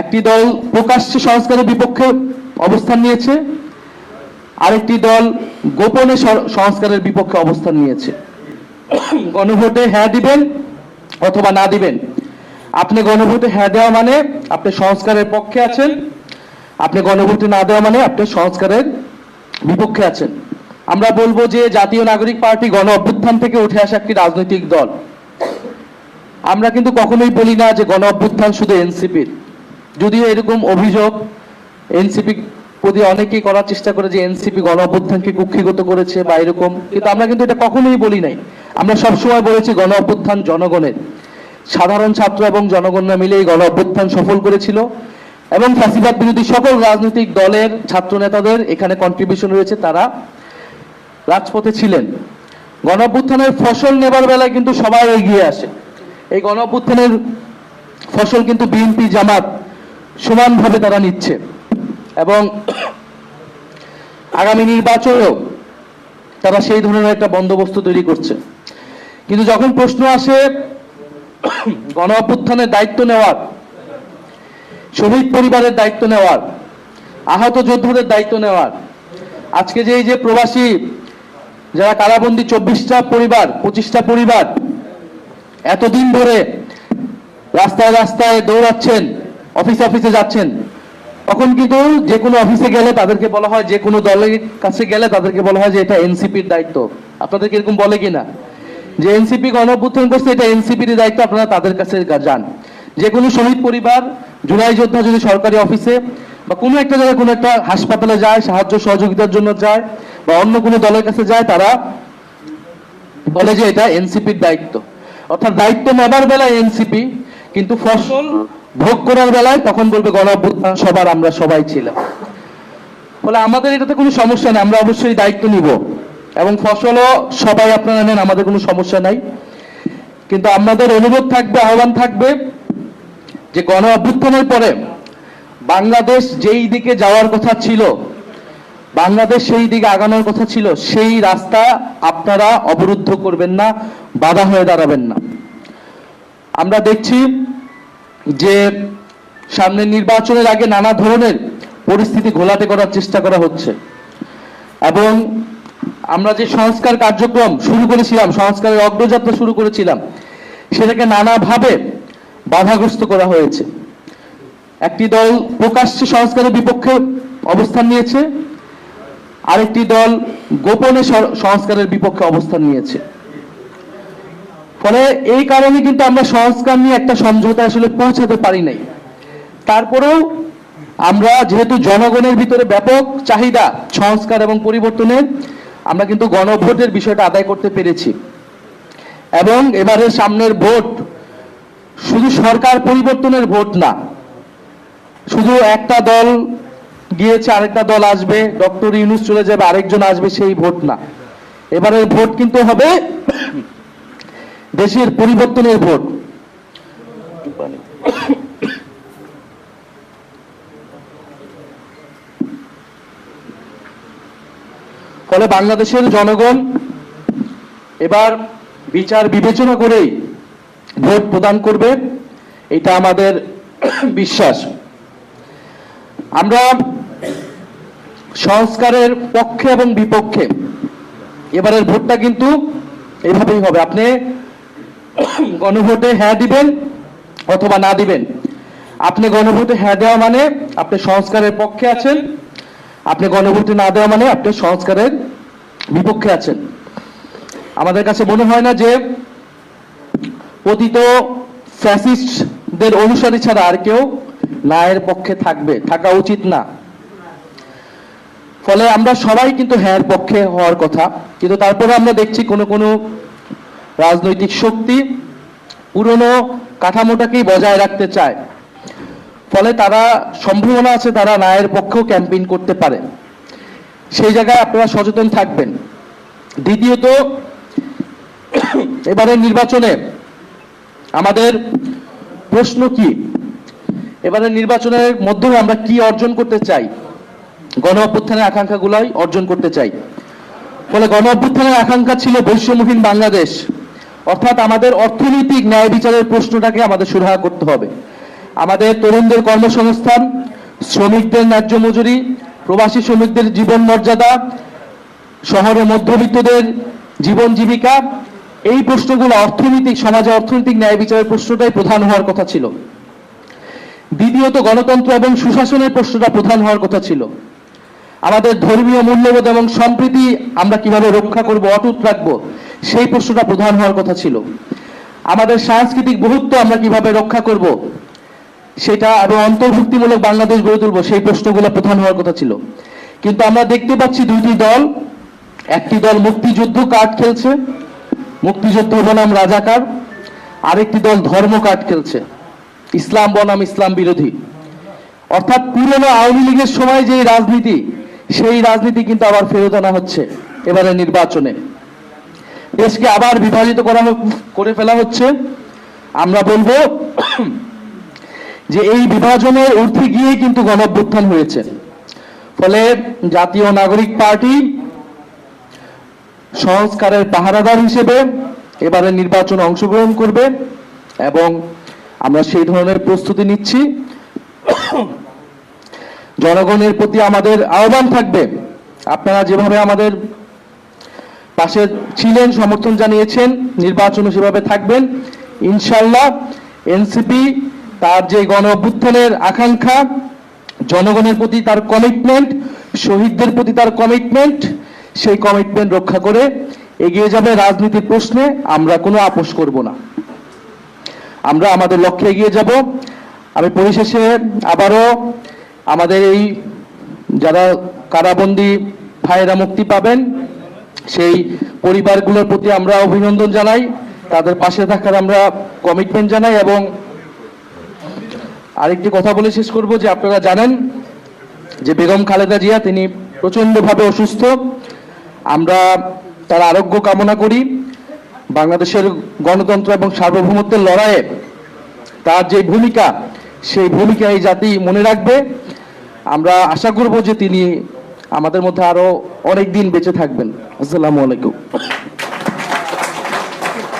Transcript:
একটি দল প্রকাশ্যে সংস্কারের বিপক্ষে অবস্থান নিয়েছে, আরেকটি দল গোপনে সংস্কারের বিপক্ষে অবস্থান নিয়েছে। গণভোটে হ্যাঁ দিবেন অথবা না দিবেন। আপনি গণভোটে হ্যাঁ দেওয়া মানে আপনি সংস্কারের পক্ষে আছেন, আপনি গণভোটে না দেওয়া মানে আপনি সংস্কারের বিপক্ষে আছেন। আমরা বলব যে জাতীয় নাগরিক পার্টি গণ অভ্যুত্থান থেকে উঠে আসা একটি রাজনৈতিক দল। আমরা কিন্তু কখনোই বলি না যে গণ অভ্যুত্থান শুধু এনসিপির। যদিও এরকম অভিযোগ এনসিপি প্রতি অনেকেই করার চেষ্টা করে যে এনসিপি গণ অভ্যুত্থানকে কুক্ষিগত করেছে বা এরকম, কিন্তু আমরা কিন্তু এটা কখনোই বলি নাই। আমরা সবসময় বলেছি গণ অভ্যুত্থান জনগণের। সাধারণ ছাত্র এবং জনগণরা মিলে এই গণ অভ্যুত্থান সফল করেছিল এবং ফ্যাসিবাদ বিরোধী সকল রাজনৈতিক দলের ছাত্র নেতাদের এখানে কন্ট্রিবিউশন রয়েছে, তারা রাজপথে ছিলেন। গণ অভ্যুত্থানের ফসল নেবার বেলায় কিন্তু সবাই এগিয়ে আসে। এই গণ অভ্যুত্থানের ফসল কিন্তু বিএনপি জামাত সমানভাবে তারা নিচ্ছে। এবং আগামী নির্বাচনেও তারা সেই ধরনের একটা বন্দোবস্ত তৈরি করছে। কিন্তু যখন প্রশ্ন আসে গণ অভ্যুত্থানের দায়িত্ব নেওয়ার, শহীদ পরিবারের দায়িত্ব নেওয়ার, আহত যোদ্ধাদের দায়িত্ব নেওয়ার, আজকে যে এই যে প্রবাসী যারা কারাবন্দী চব্বিশটা পরিবার, পঁচিশটা পরিবার এতদিন ধরে রাস্তায় রাস্তায় দৌড়াচ্ছেন অফিস অফিসে যাচ্ছেন। তখন কিন্তু যে কোনো অফিসে গেলে তাদেরকে বলা হয়, যে কোনো দলের কাছে গেলে তাদেরকে বলা হয় যে এটা এনসিপির দায়িত্ব। আপনাদের কীরকম বলে কিনা? যে এনসিপি গণঅভ্যুত্থান করছে, এটা এনসিপির দায়িত্ব, আপনারা তাদের কাছে যান। যে কোনো শহীদ পরিবার, জুলাই যোদ্ধা যদি সরকারি অফিসে বা কোনো একটা জায়গায় কোনো একটা হাসপাতালে যায়, সাহায্য সহযোগিতার জন্য যায়, বা অন্য কোনো দলের কাছে যায়, তারা বলে যে এটা এনসিপির দায়িত্ব। অর্থাৎ দায়িত্ব নেবার বেলায় এনসিপি কিন্তু ফসল ভোগ করার বেলায় তখন বলবে গণ অভ্যুত্থান সবার আমরা সবাই ছিলাম। বলে আমাদের এটাতে কোনো সমস্যা নেই, আমরা অবশ্যই দায়িত্ব নিব। এবং ফসলও সবাই আপনারা নেন, আমাদের কোনো সমস্যা নাই। কিন্তু আমাদের অনুরোধ থাকবে, আহ্বান থাকবে যে গণ অভ্যুত্থানের পরে বাংলাদেশ যেই দিকে যাওয়ার কথা ছিল, বাংলাদেশ সেই দিকে আগানোর কথা ছিল, সেই রাস্তা আপনারা অবরুদ্ধ করবেন না, বাধা হয়ে দাঁড়াবেন না। আমরা দেখছি যে সামনের নির্বাচনের আগে নানা ধরনের পরিস্থিতি ঘোলাটে করার চেষ্টা করা হচ্ছে। এবং আমরা যে সংস্কার কার্যক্রম শুরু করেছিলাম, সংস্কারের অগ্রযাত্রা শুরু করেছিলাম, সেটাকে নানাভাবে বাধাগ্রস্ত করা হয়েছে। একটি দল প্রকাশ্যে সংস্কারের বিপক্ষে অবস্থান নিয়েছে, আরেকটি দল গোপনে সংস্কারের বিপক্ষে অবস্থান নিয়েছে। ফলে এই কারণে কিন্তু আমরা সংস্কার নিয়ে একটা সমঝোতা আসলে পৌঁছাতে পারি নাই। তারপরেও আমরা যেহেতু জনগণের ভিতরে ব্যাপক চাহিদা সংস্কার এবং পরিবর্তনের, আমরা কিন্তু গণভোটের বিষয়টা আদায় করতে পেরেছি। এবং এবারে সামনের ভোট শুধু সরকার পরিবর্তনের ভোট না, শুধু একটা দল গিয়েছে, আরেকটা দল আসবে, ডক্টর ইউনুস চলে যাবে, আরেকজন আসবে, সেই ভোট না। এবারের ভোট কিন্তু হবে দেশের পরিবর্তনের ভোট। ফলে বাংলাদেশের জনগণ এবার বিচার বিবেচনা করেই ভোট প্রদান করবে, এটা আমাদের বিশ্বাস। আমরা সংস্কারের পক্ষে এবং বিপক্ষে এবারের ভোটটা কিন্তু এভাবেই হবে। আপনি গণভোটে হ্যাঁ দিবেন অথবা না দিবেন। আপনি গণভোটে হ্যাঁ দেওয়া মানে আপনি সংস্কারের পক্ষে আছেন, আপনি গণভোটে না দেওয়া মানে আপনি সংস্কারের বিপক্ষে আছেন। আমাদের কাছে মনে হয় না যে পতিত ফ্যাসিস্টদের অনুসারী ছাড়া আর কেউ ন্যায়ের পক্ষে থাকবে, থাকা উচিত না। ফলে আমরা সবাই কিন্তু হ্যাঁ পক্ষে হওয়ার কথা, কিন্তু তারপরে আমরা দেখছি কোনো কোনো রাজনৈতিক শক্তি পুরনো কাঠামোটাকেই বজায় রাখতে চায়। ফলে তারা, সম্ভাবনা আছে তারা ন্যায়ের পক্ষেও ক্যাম্পেইন করতে পারে। সেই জায়গায় আপনারা সচেতন থাকবেন। দ্বিতীয়ত, এবারের নির্বাচনে আমাদের প্রশ্ন কি? এবারের নির্বাচনের মাধ্যমে আমরা কি অর্জন করতে চাই? গণ অভ্যুত্থানের আকাঙ্ক্ষাগুলোই অর্জন করতে চাই। ফলে গণ অভ্যুত্থানের আকাঙ্ক্ষা ছিল বৈষম্যহীন বাংলাদেশ। অর্থাৎ আমাদের অর্থনৈতিক ন্যায় বিচারের প্রশ্নটাকে আমাদের সুরাহা করতে হবে। আমাদের তরুণদের কর্মসংস্থান, শ্রমিকদের ন্যায্য মজুরি, প্রবাসী শ্রমিকদের জীবন মর্যাদা, শহরে মধ্যবিত্তদের জীবন জীবিকা, এই প্রশ্নগুলো অর্থনৈতিক সমাজে অর্থনৈতিক ন্যায় বিচারের প্রশ্নটাই প্রধান হওয়ার কথা ছিল। দ্বিতীয়ত গণতন্ত্র এবং সুশাসনের প্রশ্নটা প্রধান হওয়ার কথা ছিল। আমাদের ধর্মীয় মূল্যবোধ এবং সম্প্রীতি আমরা কীভাবে রক্ষা করব, অটুট রাখব সেই প্রশ্নটা প্রধান হওয়ার কথা ছিল। আমাদের সাংস্কৃতিক বহুত্ব আমরা কীভাবে রক্ষা করব, সেটা এবং অন্তর্ভুক্তিমূলক বাংলাদেশ গড়ে তুলবো, সেই প্রশ্নগুলো প্রধান হওয়ার কথা ছিল। কিন্তু আমরা দেখতে পাচ্ছি দুইটি দল, একটি দল মুক্তিযুদ্ধ কার্ড খেলছে, মুক্তিযুদ্ধ বনাম রাজাকার, আরেকটি দল ধর্ম কার্ড খেলছে, ইসলাম বনাম ইসলাম বিরোধী। অর্থাৎ পুরনো আওয়ামী লীগের সময় যে রাজনীতি, সেই রাজনীতি কিন্তু আবার ফেরত আনা হচ্ছে এবারে নির্বাচনে। দেশকে আবার বিভাজিত করা করে ফেলা হচ্ছে। আমরা বলব যে এই বিভাজনের ঊর্ধ্বে গিয়ে কিন্তু গণঅভ্যুত্থান হয়েছে। ফলে জাতীয় নাগরিক পার্টি সংস্কারের পাহারাদার হিসেবে এবারে নির্বাচনে অংশগ্রহণ করবে এবং আমরা সেই ধরনের প্রস্তুতি নিচ্ছি। জনগণের প্রতি আমাদের আহ্বান থাকবে। আপনারা যেভাবে আমাদের পাশে ছিলেন, সমর্থন জানিয়েছেন নির্বাচনে সেভাবে থাকবেন। ইনশাল্লাহ এনসিপি তার যে গণ অভ্যুত্থানের আকাঙ্ক্ষা, জনগণের প্রতি তার কমিটমেন্ট শহীদদের প্রতি তার কমিটমেন্ট সেই কমিটমেন্ট রক্ষা করে এগিয়ে যাবে রাজনীতির প্রশ্নে, আমরা কোনো আপোষ করব না। আমরা আমাদের লক্ষ্যে এগিয়ে যাব। আমি পরিশেষে আবারও আমাদের এই যারা কারাবন্দী ভাইয়েরা মুক্তি পাবেন সেই পরিবারগুলোর প্রতি আমরা অভিনন্দন জানাই, তাদের পাশে থাকার আমরা কমিটমেন্ট জানাই এবং আরেকটি কথা বলে শেষ করব যে আপনারা জানেন যে বেগম খালেদা জিয়া, তিনি প্রচণ্ডভাবে অসুস্থ। আমরা তার আরোগ্য কামনা করি। বাংলাদেশের গণতন্ত্র এবং সার্বভৌমত্বের লড়াইয়ে তার যে ভূমিকা, সেই ভূমিকা এই জাতি মনে রাখবে। আমরা আশা করব যে তিনি আমাদের মধ্যে আরও অনেক দিন বেঁচে থাকবেন। আসসালামু আলাইকুম।